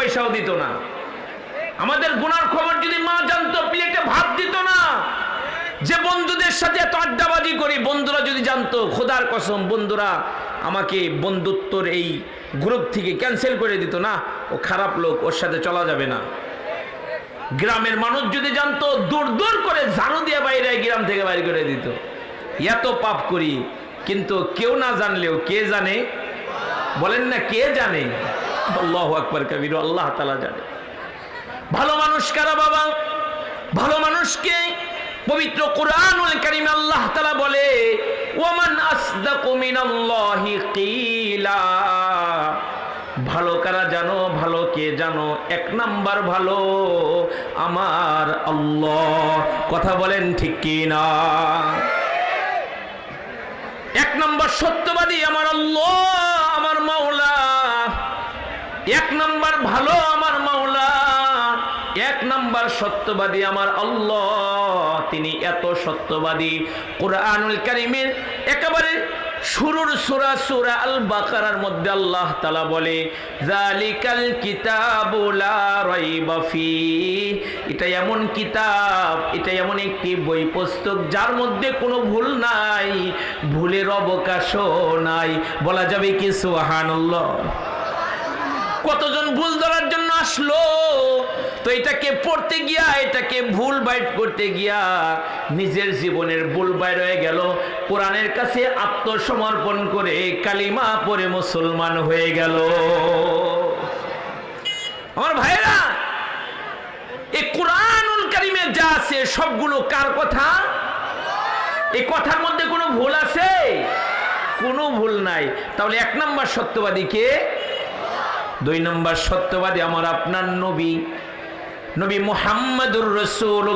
পয়সাও দিত না। আমাদের গুনার খবর যদি মা জানতো প্লেটে ভাত দিত না। যে বন্ধুদের সাথে এত আড্ডাবাজি করি, বন্ধুরা যদি জানতো, খোদার কসম, বন্ধুরা আমাকে বন্ধুত্বর এই গ্রুপ থেকে ক্যান্সেল করে দিত না, ও খারাপ লোক, ওর সাথে চলা যাবে না। গ্রামের মানুষ যদি জানতো, দূর দূর করে ঝাড়ু দিয়ে বাইরে গ্রাম থেকে বাইরে করে দিত। এত পাপ করি, কিন্তু কেউ না জানলেও কে জানে? বলেন না, কে জানে? আল্লাহ জানে। ভালো মানুষ কারা বাবা? ভালো মানুষকে পবিত্র আল্লাহ বলে ওমান ভালো কারা জানো? ভালো কে জানো? এক নাম্বার ভালো, আমার আল্লাহ। কথা বলেন ঠিক কি না এক নম্বর সত্যবাদী, আমার আল্লাহ, আমার মাওলা। এক নম্বর ভালো আমার মাওলা, এক নাম্বার সত্যবাদী আমার আল্লাহ। তিনি এত সত্যবাদী। কোরআনুল কারিমের একেবারে শুরুর সুরা সুরা আল বাকারার মধ্যে আল্লাহ তালা বলে জালিকাল কিতাবু লা রাইবা ফি। এটা এমন কিতাব, এটা এমন একটি বই পুস্তক যার মধ্যে কোনো ভুল নাই, ভুলের অবকাশও নাই। বলা যাবে কি সুবহানাল্লাহ? কতজন ভুল ধরার জন্য আসলো? তো এটাকে পড়তে গিয়া, এটাকে ভুল বাইট করতে গিয়া নিজের জীবনের ভুল বাইর হয়ে গেল। কোরআনের কাছে আত্মসমর্পণ করে কালিমা পরে মুসলমান হয়ে গেল। আমার ভাইরা এই কোরআনুল কারিমে যা আছে, সবগুলো কার কথা? এই কথার মধ্যে কোনো ভুল আছে? কোনো ভুল নাই। তাহলে এক নম্বর সত্যবাদী কে? দুই নম্বর সত্যবাদী আমার আপনার নবী নবী মুহাম্মদুর রসুল্লাহ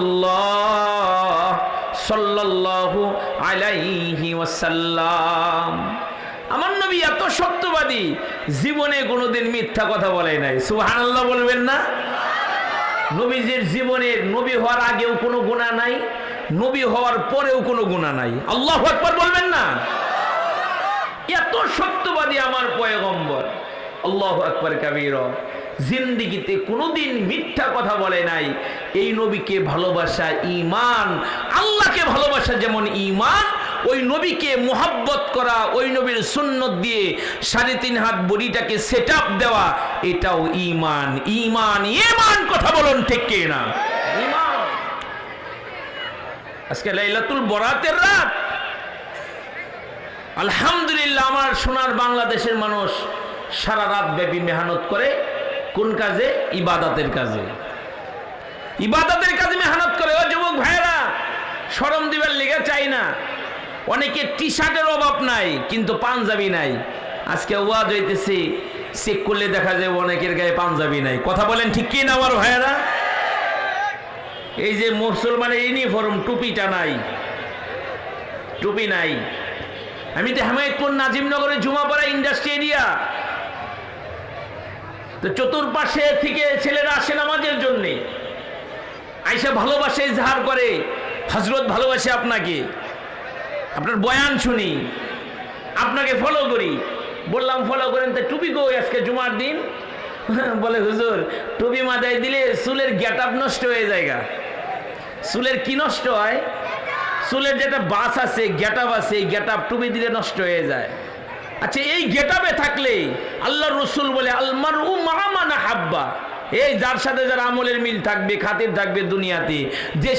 সাল্লাল্লাহু আলাইহি ওয়াসাল্লাম। আমার নবী এত সত্যবাদী, জীবনে কোনোদিন মিথ্যা কথা বলে নাই। সুবহানাল্লাহ বলবেন না? নবীজির জীবনে নবী হওয়ার আগেও কোনো গুণা নাই, নবী হওয়ার পরেও কোনো গুণা নাই। আল্লাহ আকবার বলবেন না? এত সত্যবাদী আমার পয়গম্বর। আল্লাহ আকবর কাবির। জিন্দিগিতে কোনোদিন মিথ্যা কথা বলে নাই। এই নবীকে ভালোবাসা ইমান আল্লাহকে ভালোবাসা যেমন ইমান ওই নবীকে মোহাব্বত করা, ওই নবীর সুন্নত দিয়ে সাড়ে তিন হাত বড়িটাকে সেট দেওয়া, এটাও ইমান ইমান ইমান কথা বলুন ঠিক কে না ইমান আজকে লাইলাতুল বরাতের রাত। আলহামদুলিল্লাহ, আমার সোনার বাংলাদেশের মানুষ সারা রাত ব্যাপী মেহনত করে কোন কাজে? ইবাদাতের কাজে। ইবাদাতের কাজে মেহনত করে। ও যুবক ভাইরা সরম দিবার লেগে চাই না। অনেকে টি শার্টের অভাব নাই, কিন্তু পাঞ্জাবি নাই। আজকে ওয়াজ হইতেছে, চেক করলে দেখা যায় অনেকের গায়ে পাঞ্জাবি নাই। কথা বলেন ঠিক কি না আমার ভাইয়েরা? এই যে মুসলমানের ইউনিফর্ম, টুপিটা নাই। টুপি নাই। আমি তো হেমায়তপুর নাজিমনগরের জুমাপাড়া ইন্ডাস্ট্রি এরিয়া। তো চতুর্পাশে থেকে ছেলেরা আসে নামাজের জন্যে। আইসা ভালোবাসে ঝাড় করে। হজরত ভালোবাসে আপনাকে। আপনার বয়ান শুনি। আপনাকে ফলো করি। বললাম ফলো করেন, তা টুপি গো আজকে জুমার দিন? বলে, হুজুর, টুপি মাথায় দিলে চুলের গ্যাট আপ নষ্ট হয়ে যায় গা। চুলের কি নষ্ট হয়? চুলের যেটা বাস আছে গেট আছে, এই গেট টুপি দিলে নষ্ট হয়ে যায়। আচ্ছা এই গেট থাকলে আল্লাহ রসুল বলে আলমার উ মামানা হাব্বা এই যার সাথে যার আমলের মিল থাকবে, খাতির থাকবে দুনিয়াতে, যে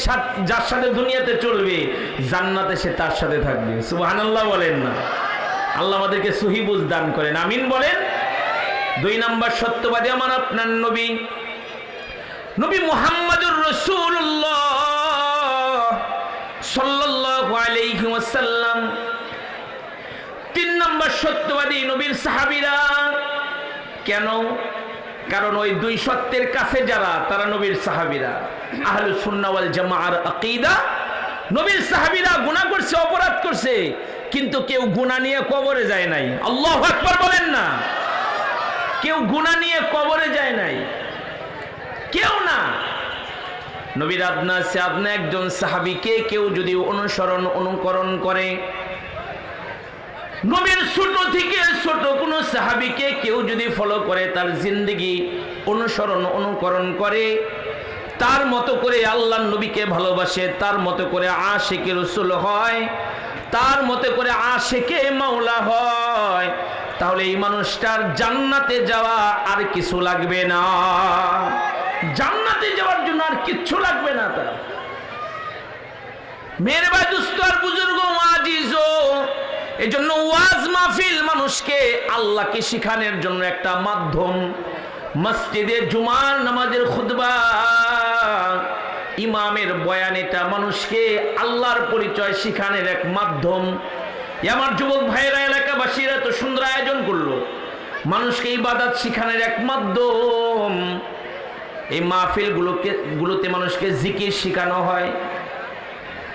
যার সাথে দুনিয়াতে চলবে, জান্নাতে সে তার সাথে থাকবে। সুবহানাল্লাহ বলেন না। আল্লাহ আমাদেরকে সহিবুজ দান করেন। আমিন বলেন। দুই নম্বর সত্যবাদী আমার আপনার নবী। নবী মুহাম্মদুর রসুল্লাহ সাল্লাল্লাহু আলাইহি ওয়াসাল্লাম তিন নম্বর সত্যবাদী নবীর সাহাবীরা। কেন? কারণ ওই দুই সত্যের কাছে যারা, তারা নবীর সাহাবীরা। আহলু সুন্নাহ ওয়াল জামাআর আকীদা। নবীর সাহাবীরা গুনাহ করছে, অপরাধ করছে, কিন্তু কেউ গুনাহ নিয়ে কবরে যায় নাই। আল্লাহু আকবার বলেন না। কেউ গুনাহ নিয়ে কবরে যায় নাই। কেউ না। নবীর আদনা সে আপনি একজন সাহাবিকে কেউ যদি অনুসরণ, অনুকরণ করে নবীর ছোট থেকে ছোট কোনো সাহাবিকে কেউ যদি ফলো করে, তার জিন্দগি অনুসরণ, অনুকরণ করে, তার মতো করে আল্লাহ নবীকে ভালোবাসে, তার মতো করে আশেকে রসুল হয়, তার মতো করে আশেকে মাওলা হয়, তাহলে এই মানুষটার জান্নাতে যাওয়া আর কিছু লাগবে না। জান্নাতে যাওয়ার জন্য আর কিচ্ছু লাগবে না তার। মেয়ের ভাই দুস্থ আর বুজুর্গ আজিজ এই জন্য ওয়াজ মাহফিল মানুষকে আল্লাহকে শিখানোর জন্য একটা মাধ্যম। মসজিদে জুমার নামাজের খুতবা। ইমামের বয়ান এটা মানুষকে আল্লাহর পরিচয় শিখানোর এক মাধ্যম। আমার যুবক ভাইয়েরা, এলাকাবাসীরা তো সুন্দর আয়োজন করল। মানুষকে ইবাদত শিখানোর এক মাধ্যম। এই মাহফিলগুলোকে গুলোতে মানুষকে জিকির শেখানো হয়।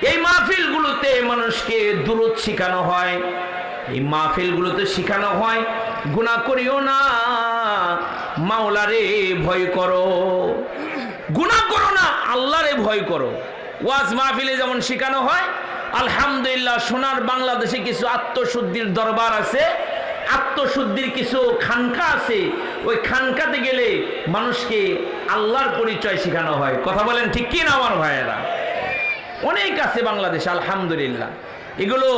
এই মাহফিলগুলোতে মানুষকে দূরত শেখানো হয়। এই মাহফিলগুলোতে শেখানো হয় গুণা করিও না, মাওলারে ভয় করো। গুণা করো না, আল্লাহরে ভয় করো। ওয়াজ মাহফিলে যেমন শেখানো হয়, আলহামদুলিল্লাহ সোনার বাংলাদেশে কিছু আত্মশুদ্ধির দরবার আছে। আত্মশুদ্ধির কিছু খানকা আছে। ওই খানকাতে গেলে মানুষকে আল্লাহর পরিচয় শেখানো হয়। কথা বলেন ঠিক কি না আমার ভাইয়েরা? অনেক আছে বাংলাদেশ, আলহামদুলিল্লাহ। এগুলো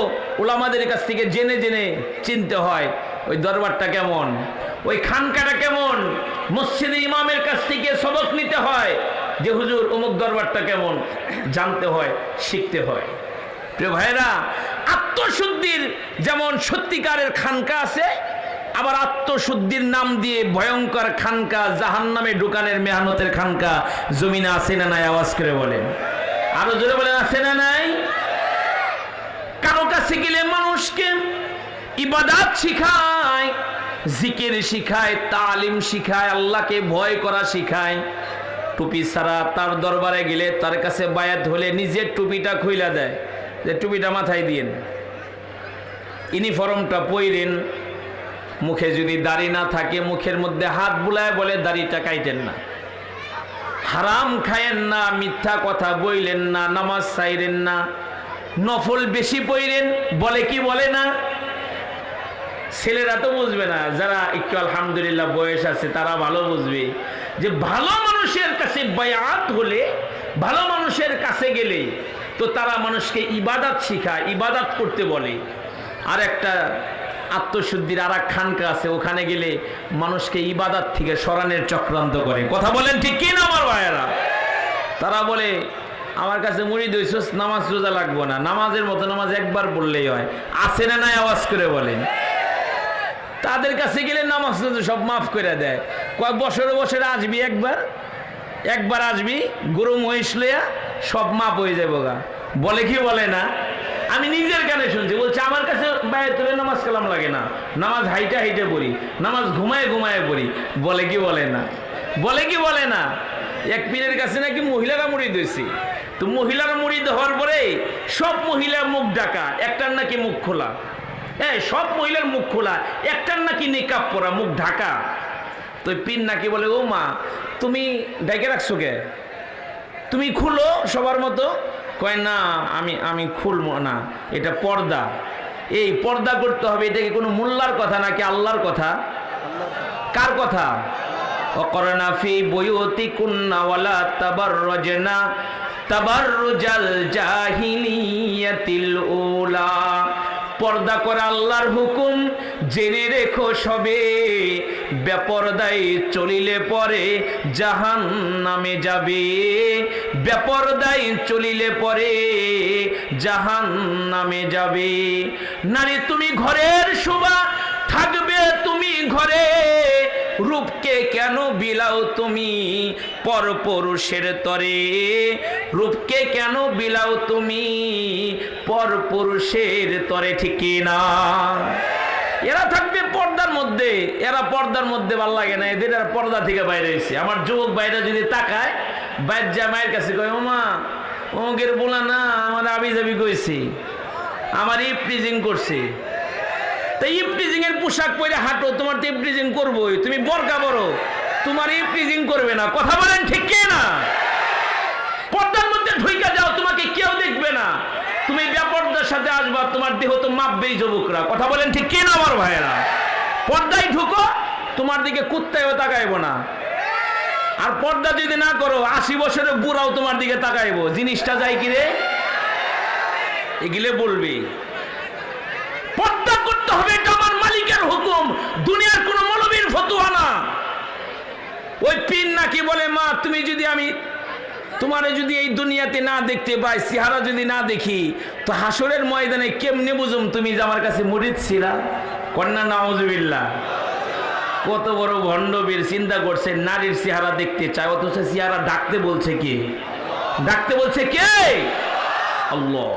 ওলামাদের কাছ থেকে জেনে জেনে চিনতে হয়, ওই দরবারটা কেমন, ওই খানকাটা কেমন, মসজিদে ইমামের কাছ থেকে সবক নিতে হয় যে হুজুর অমুক দরবারটা কেমন, জানতে হয়, শিখতে হয়। প্রিয় ভাইরা আত্মশুদ্ধির যেমন সত্যিকারের খানকা আছে, আবার আত্মশুদ্ধির নাম দিয়ে ভয়ঙ্কর খানকা জাহান নামে দোকানের মেহানতের খানকা, জমিনে আছে না নাই, আওয়াজ করে বলেন। আরও জোরে বলেন, আছে না নাই? কারও কাছে গেলে মানুষকে ইবাদাত শিখায়, জিকির শিখায়, তালিম শিখায়, আল্লাহকে ভয় করা শিখায়। টুপি ছাড়া তার দরবারে গেলে তার কাছে বায়াত হলে নিজের টুপিটা খুইলা দেয়। যে টুপিটা মাথায় দিয়েন। ইউনিফর্মটা পইরেন। মুখে যদি দাড়ি না থাকে, মুখের মধ্যে হাত বুলায় বলে দাড়িটা কাইটেন না। হারাম খায়েন না, মিথ্যা কথা বইলেন না, নামাজ চাইলেন না, নফল বেশি পইলেন বলে কি বলে না? ছেলেরা তো বুঝবে না, যারা একটু আলহামদুলিল্লাহ বয়স আছে, তারা ভালো বুঝবে যে ভালো মানুষের কাছে বায়াত হলে, ভালো মানুষের কাছে গেলে, তো তারা মানুষকে ইবাদাত শিখায়, ইবাদাত করতে বলে। আর একটা আত্মশুদ্ধির আর এক খানকা আছে, ওখানে গেলে মানুষকে ইবাদাত থেকে সরানের চক্রান্ত করে। কথা বলেন ঠিক কি না আমার ভাইয়েরা? তারা বলে, আমার কাছে মুড়ি দইছস নামাজ রোজা লাগবো না। নামাজের মতো নামাজ একবার বললেই হয়। আছে না নাই আওয়াজ করে বলেন। তাদের কাছে গেলে নামাজ রোজা সব মাফ করে দেয়। কয়েক বছরে বছরে আসবি একবার? একবার আসবি? গরু, মহিষ লইয়া সব মাপ হয়ে যাব গা বলে কি বলে না? আমি নিজের কানে শুনছি, বলছে, আমার কাছে বাইরে তুলে নামাজ কালাম লাগে না। নামাজ হাইটে হাইটে পড়ি, নামাজ ঘুমায় ঘুমায় পড়ি। বলে কি বলে না? বলে কি বলে না? এক পীরের কাছে নাকি মহিলারা মুড়ি দিয়েছি তো মহিলারা মুড়ি দেওয়ার পরে সব মহিলা মুখ ডাকা একটার নাকি মুখ খোলা। হ্যাঁ সব মহিলার মুখ খোলা, একটার নাকি নিকাপ পরা, মুখ ঢাকা। তো পিন নাকি বলে, ও মা, তুমি ডেকে রাখছো কে? তুমি খুলো সবার মতো কয়, না, আমি আমি খুলবো না, এটা পর্দা। এই পর্দা করতে হবে, এটা কি কোনো মোল্লার কথা নাকি আল্লাহর কথা? কার কথা? অকরনা ফি বয়তি কুন্না ওয়ালা তাবাররজনা, তাবাররুজাল জাহিলিয়াতিল উলা। পর্দা করা আল্লাহর হুকুম জেনে রেখো সবে, বেপরদায় চলিলে পরে জাহান নামে যাবে। বেপরদায় চলিলে পরে জাহান নামে যাবে। নারী, তুমি ঘরের শোভা থাকবে তুমি ঘরে। রূপকে কেন বিলাও তুমি পরপুরুষের তরে? রূপকে কেন বিলাও তুমি পরপুরুষের তরে, ঠিক না? এরা থাকবে পর্দার মধ্যে, এরা পর্দার মধ্যে ভালো লাগে না, এদের আর পর্দা থেকে বাইরে এসে আমার যুবক বাইরে যদি তাকায় বাইর যা মায়ের কাছে কয় ওমা অমুকের বলা না, আমার আবি যাবি কইছি, আমার ইপ্রিজিং করছে। তা ইপটিজিং এর পোশাক পরে হাঁটো, তোমার তো ইপটিজিং করবোই, তুমি বরকা বড় তোমার ইপটিজিং করবে না। কথা বলেন ঠিক কে না পর্দার মধ্যে ঢুইকা যাও তোমাকে কেউ দেখবে না তুমি ব্যাপারদার সাথে আসবা, তোমার দেহ তো মাপবেই যুবকরা। কথা বলেন ঠিক কে না, আমার ভাইয়েরা? পর্দায় ঢুকো, তোমার দিকে কুত্তায়ও তাকাইবো না। আর পর্দা যদি না করো, আশি বছরের বুড়াও তোমার দিকে তাকাইবো। জিনিসটা যায় কি রে? এগুলো বলবি। পর্দা করতে হবে, এটা আমার মালিকের হুকুম। দুনিয়ার কোন মৌলবীর ফতুয়া না। ওই পিন নাকি বলে, মা, তুমি যদি আমি তোমারে যদি এই দুনিয়াতে না দেখতে পাই, চেহারা যদি না দেখি, তো হাসরের ময়দানে কেমনে বুঝুম তুমি যে আমার কাছে মুরিদ ছিলা? কন্যা, নাউজুবিল্লাহ। কত বড় ভণ্ডবীর চিন্তা করছে, নারীর চেহারা দেখতে চায়, অথচ চেহারা ডাকতে বলছে কে? ডাকতে বলছে কে? আল্লাহ।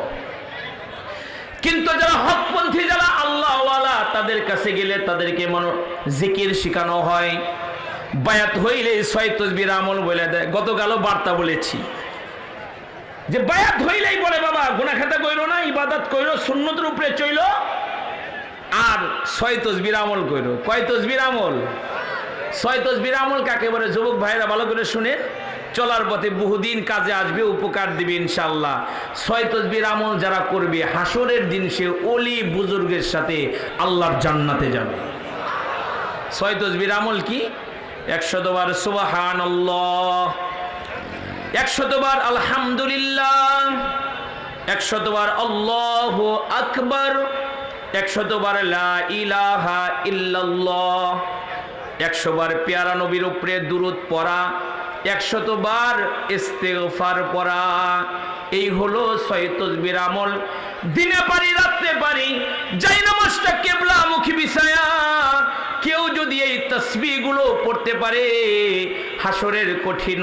কিন্তু যারা হকপন্থী, যারা আল্লাহওয়ালা, তাদের কাছে গেলে তাদেরকে মনো জিকির শেখানো হয়। বায়াত হইলে ছয় তসবির আমল বলে দেয়। গতকালও বার্তা বলেছি। যে বায়াত হইলেই বলে, বাবা গুনা খাতা কইরো না, ইবাদত কইরো সুন্নতের উপরে চইল, আর ছয় তসবির আমল কইরো। কয় তসবির আমল? ছয় তসবির আমল কাকে বলে? যুবক ভাইরা ভালো করে শুনে চলার পথে বহুদিন কাজে আসবে, উপকার দিবে ইনশাল্লাহ ছয় তসবির আমল যারা করবে, হাসরের দিন সে অলি বুজুর্গের সাথে আল্লাহর জান্নাতে যাবে। ছয় তসবির আমল কি? একশতবার সুবাহান একশতবার আলহামদুলিল্লাহ একশতবার আল্লাহ আকবর একশতবার ইলাহা ইল্লাল্লাহ একশোবার পেয়ারা নবীর উপরে দূরত পড়া একশতবার ইস্তেগফার পড়া। এই হলো ছয় তসবির আমল। দিনে পারি রাত্রে পারি, যাই নামাজটা কেবলা মুখী বিছায়া কেউ যদি এই তসবিগুলো পড়তে পারে হাসরের কঠিন